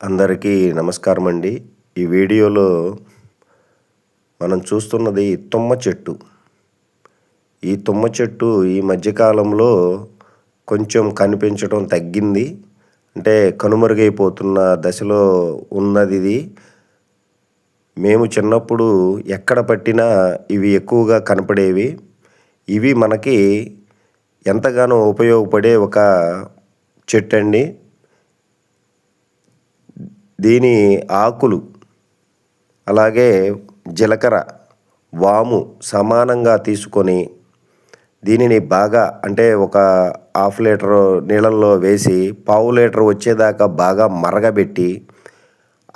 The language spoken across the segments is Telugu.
అందరికీ నమస్కారం అండి. ఈ వీడియోలో మనం చూస్తున్నది తుమ్మ చెట్టు. ఈ తుమ్మ చెట్టు ఈ మధ్యకాలంలో కొంచెం కనిపించడం తగ్గింది. అంటే కనుమరుగైపోతున్న దశలో ఉన్నది ఇది. మేము చిన్నప్పుడు ఎక్కడ పట్టినా ఇవి ఎక్కువగా కనపడేవి. ఇవి మనకి ఎంతగానో ఉపయోగపడే ఒక చెట్టు అండి దీని ఆకులు అలాగే జీలకర్ర వాము సమానంగా తీసుకొని దీనిని బాగా అంటే ఒక హాఫ్ లీటర్ నీళ్ళల్లో వేసి పావు లీటర్ వచ్చేదాకా బాగా మరగబెట్టి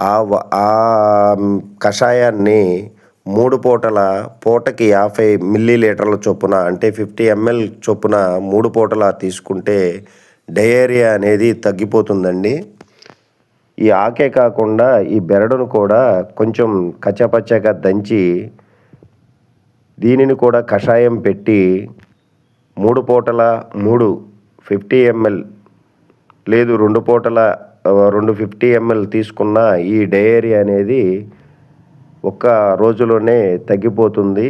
ఆ ఆ కషాయాన్ని మూడు పూటల పూటకి యాభై మిల్లీ లీటర్ల చొప్పున అంటే ఫిఫ్టీ ఎంఎల్ చొప్పున మూడు పూటల తీసుకుంటే డయేరియా అనేది తగ్గిపోతుందండి. ఈ ఆకే కాకుండా ఈ బెరడును కూడా కొంచెం కచ్చపచ్చగా దంచి దీనిని కూడా కషాయం పెట్టి మూడు పూటల మూడు ఫిఫ్టీ ఎంఎల్ లేదు రెండు పూటల రెండు ఫిఫ్టీ ఎంఎల్ తీసుకున్న ఈ డయేరీ అనేది ఒక్క రోజులోనే తగ్గిపోతుంది.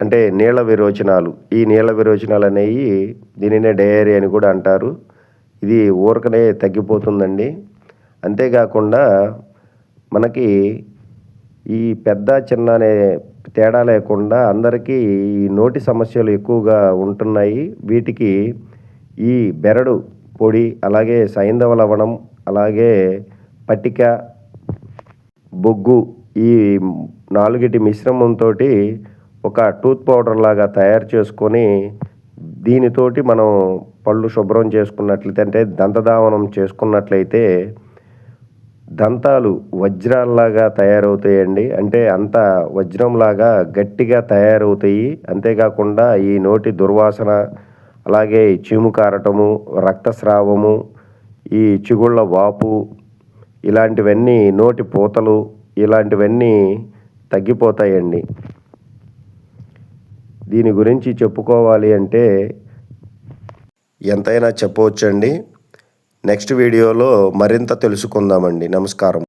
అంటే నీళ్ళ విరోచనాలు ఈ నీళ్ళ విరోచనాలు అనేవి దీనినే డయేరీ అని కూడా అంటారు. ఇది ఊరకనే తగ్గిపోతుందండి. అంతేకాకుండా మనకి ఈ పెద్ద చిన్న అనే తేడా లేకుండా అందరికీ ఈ నోటి సమస్యలు ఎక్కువగా ఉంటున్నాయి. వీటికి ఈ బెరడు పొడి అలాగే సైంధవ లవణం అలాగే పట్టిక బొగ్గు ఈ నాలుగిటి మిశ్రమంతో ఒక టూత్ పౌడర్ లాగా తయారు చేసుకొని దీనితోటి మనం పళ్ళు శుభ్రం చేసుకున్నట్లయితే అంటే దంతధావనం చేసుకున్నట్లయితే దంతాలు వజ్రాల్లాగా తయారవుతాయండి. అంటే అంత వజ్రంలాగా గట్టిగా తయారవుతాయి. అంతేకాకుండా ఈ నోటి దుర్వాసన అలాగే చీము కారటము రక్తస్రావము ఈ చిగుళ్ళ వాపు ఇలాంటివన్నీ నోటి పూతలు ఇలాంటివన్నీ తగ్గిపోతాయండి. దీని గురించి చెప్పుకోవాలి అంటే ఎంతైనా చెప్పవచ్చండి. నెక్స్ట్ వీడియోలో మరింత తెలుసుకుందామండి. నమస్కారం.